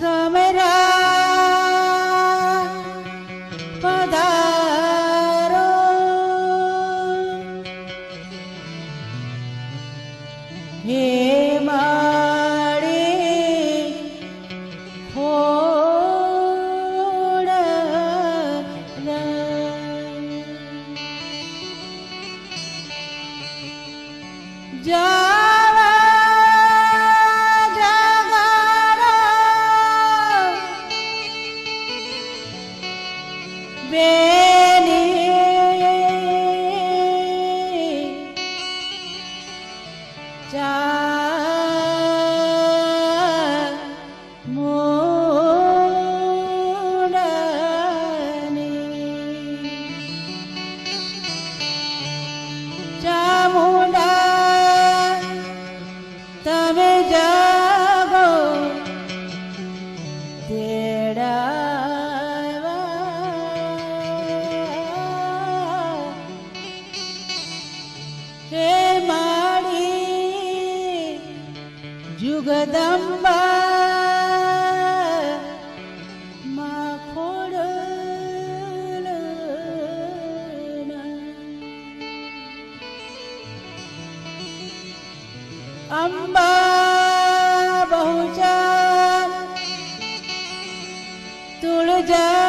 સમરા પધારો હે માળે ખોડ જા અંબા બહુચન તુળજા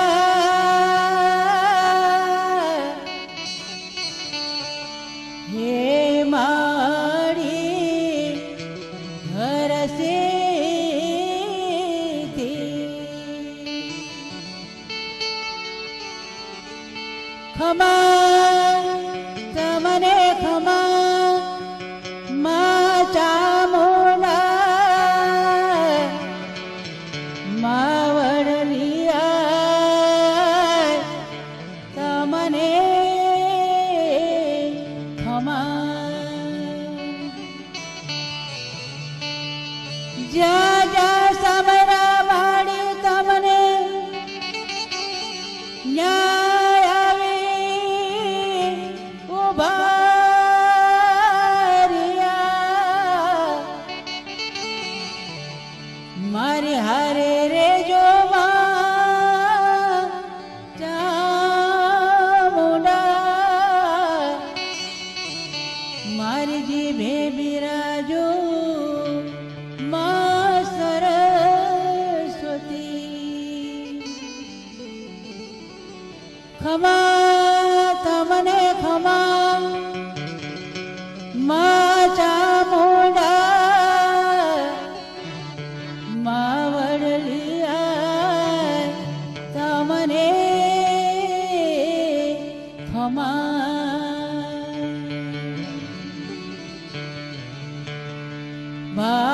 હે મારી હરસે ખમા My